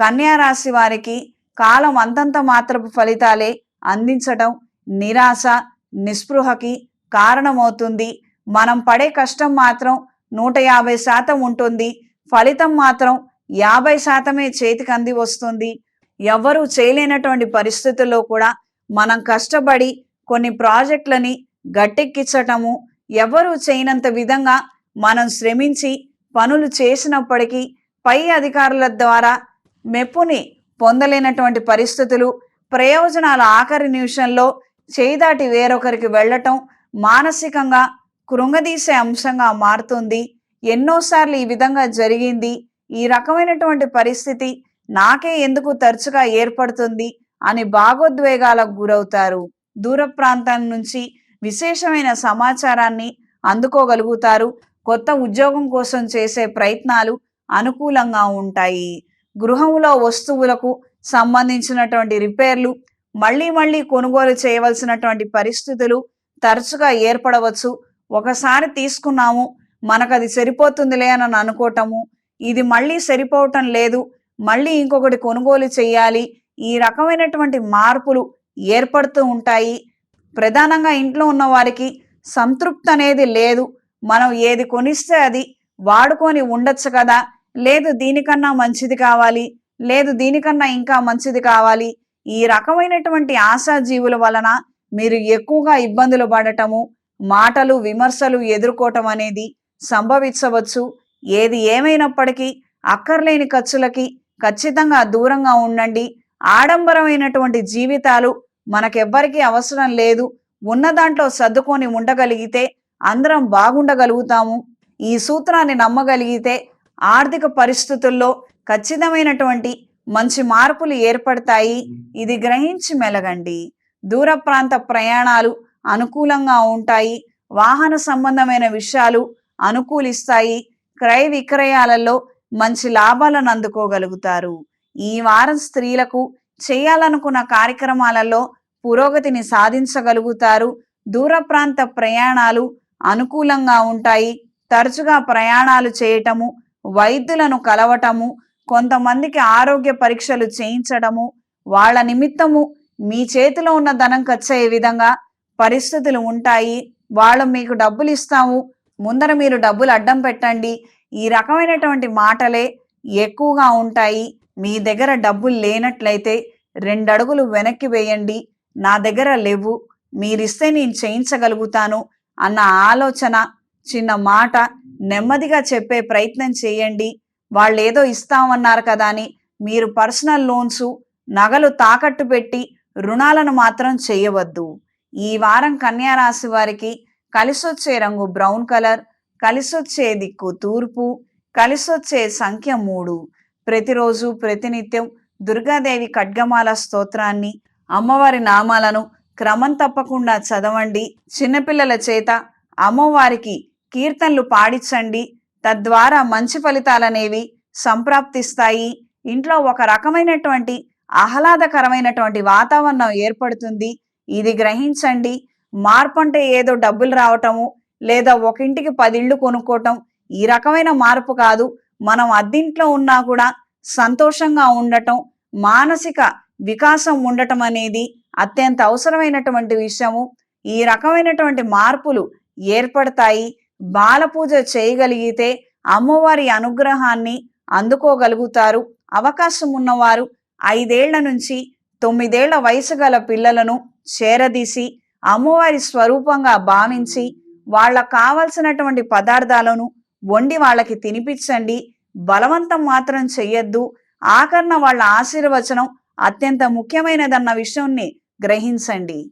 కన్యారాశి వారికి కాలం అంతంత మాత్రపు ఫలితాలే అందించటం నిరాశ నిస్పృహకి కారణమవుతుంది. మనం పడే కష్టం మాత్రం నూట యాభై శాతం ఉంటుంది. ఫలితం మాత్రం యాభై శాతమే చేతికి అంది వస్తుంది. ఎవరు చేయలేనటువంటి పరిస్థితుల్లో కూడా మనం కష్టపడి కొన్ని ప్రాజెక్టులని గట్టెక్కించటము ఎవరు చేయనంత విధంగా మనం శ్రమించి పనులు చేసినప్పటికీ పై అధికారుల ద్వారా మెప్పుని పొందలేనటువంటి పరిస్థితులు ప్రయోజనాల ఆఖరి నిమిషంలో చేదాటి వేరొకరికి వెళ్ళటం మానసికంగా కృంగదీసే అంశంగా మారుతుంది. ఎన్నోసార్లు ఈ విధంగా జరిగింది. ఈ రకమైనటువంటి పరిస్థితి నాకే ఎందుకు తరచుగా ఏర్పడుతుంది అని భాగోద్వేగాలకు గురవుతారు. దూర ప్రాంతం నుంచి విశేషమైన సమాచారాన్ని అందుకోగలుగుతారు. కొత్త ఉద్యోగం కోసం చేసే ప్రయత్నాలు అనుకూలంగా ఉంటాయి. గృహంలో వస్తువులకు సంబంధించినటువంటి రిపేర్లు మళ్ళీ మళ్ళీ కొనుగోలు చేయవలసినటువంటి పరిస్థితులు తరచుగా ఏర్పడవచ్చు. ఒకసారి తీసుకున్నాము మనకు అది సరిపోతుందిలే అని అనుకోవటము ఇది మళ్ళీ సరిపోవటం లేదు మళ్ళీ ఇంకొకటి కొనుగోలు చేయాలి ఈ రకమైనటువంటి మార్పులు ఏర్పడుతూ ఉంటాయి. ప్రధానంగా ఇంట్లో ఉన్న వారికి సంతృప్తి అనేది లేదు మనం ఏది కొనిస్తే అది వాడుకొని ఉండొచ్చు కదా లేదు దీనికన్నా మంచిది కావాలి లేదు దీనికన్నా ఇంకా మంచిది కావాలి. ఈ రకమైనటువంటి ఆశాజీవుల వలన మీరు ఎక్కువగా ఇబ్బందులు పడటము మాటలు విమర్శలు ఎదుర్కోవటం అనేది సంభవించవచ్చు. ఏది ఏమైనప్పటికీ అక్కర్లేని ఖర్చులకి ఖచ్చితంగా దూరంగా ఉండండి. ఆడంబరమైనటువంటి జీవితాలు మనకెవ్వరికీ అవసరం లేదు. ఉన్న దాంట్లో సర్దుకొని ఉండగలిగితే అందరం బాగుండగలుగుతాము. ఈ సూత్రాన్ని నమ్మగలిగితే ఆర్థిక పరిస్థితుల్లో ఖచ్చితమైనటువంటి మంచి మార్పులు ఏర్పడతాయి. ఇది గ్రహించి మెలగండి. దూర ప్రాంత ప్రయాణాలు అనుకూలంగా ఉంటాయి. వాహన సంబంధమైన విషయాలు అనుకూలిస్తాయి. క్రయ విక్రయాలలో మంచి లాభాలను అందుకోగలుగుతారు. ఈ వారం స్త్రీలకు చేయాలనుకున్న కార్యక్రమాలలో పురోగతిని సాధించగలుగుతారు. దూర ప్రాంత ప్రయాణాలు అనుకూలంగా ఉంటాయి. తరచుగా ప్రయాణాలు చేయటము వైద్యులను కలవటము కొంతమందికి ఆరోగ్య పరీక్షలు చేయించడము వాళ్ళ నిమిత్తము మీ చేతిలో ఉన్న ధనం ఖర్చయ్యే విధంగా పరిస్థితులు ఉంటాయి. వాళ్ళు మీకు డబ్బులు ఇస్తాము. ముందర మీరు డబ్బులు అడ్డం పెట్టండి. ఈ రకమైనటువంటి మాటలే ఎక్కువగా ఉంటాయి. మీ దగ్గర డబ్బులు లేనట్లయితే రెండు అడుగులు వెనక్కి వేయండి. నా దగ్గర లేవు. మీరిస్తే నేను చేయించగలుగుతాను అన్న ఆలోచన చిన్న మాట నెమ్మదిగా చెప్పే ప్రయత్నం చేయండి. వాళ్ళు ఏదో ఇస్తామన్నారు కదా అని మీరు పర్సనల్ లోన్స్ నగలు తాకట్టు పెట్టి రుణాలను మాత్రం చేయవద్దు. ఈ వారం కన్యా రాశి వారికి కలిసొచ్చే రంగు బ్రౌన్ కలర్ కలిసొచ్చే దిక్కు తూర్పు కలిసొచ్చే సంఖ్య మూడు. ప్రతిరోజు ప్రతినిత్యం దుర్గాదేవి ఖడ్గమాల స్తోత్రాన్ని అమ్మవారి నామాలను క్రమం తప్పకుండా చదవండి. చిన్నపిల్లల చేత అమ్మవారికి కీర్తనలు పాడించండి. తద్వారా మంచి ఫలితాలనేవి సంప్రాప్తిస్తాయి. ఇంట్లో ఒక రకమైనటువంటి ఆహ్లాదకరమైనటువంటి వాతావరణం ఏర్పడుతుంది. ఇది గ్రహించండి. మార్పు అంటే ఏదో డబ్బులు రావటము లేదా ఒకింటికి పదిళ్ళు పది కొనుక్కోవటం ఈ రకమైన మార్పు కాదు. మనం అద్దింట్లో ఉన్నా కూడా సంతోషంగా ఉండటం మానసిక వికాసం ఉండటం అనేది అత్యంత అవసరమైనటువంటి విషయము. ఈ రకమైనటువంటి మార్పులు ఏర్పడతాయి. బాలపూజ చేయగలిగితే అమ్మవారి అనుగ్రహాన్ని అందుకోగలుగుతారు. అవకాశం ఉన్నవారు ఐదేళ్ళ నుంచి తొమ్మిదేళ్ళ వయసు గల పిల్లలను చేరదీసి అమ్మవారి స్వరూపంగా భావించి వాళ్ళకు కావలసినటువంటి పదార్థాలను వండి వాళ్ళకి తినిపించండి. బలవంతం మాత్రం చెయ్యొద్దు. ఆకరణ వాళ్ళ ఆశీర్వచనం అత్యంత ముఖ్యమైనదన్న విషయాన్ని గ్రహించండి.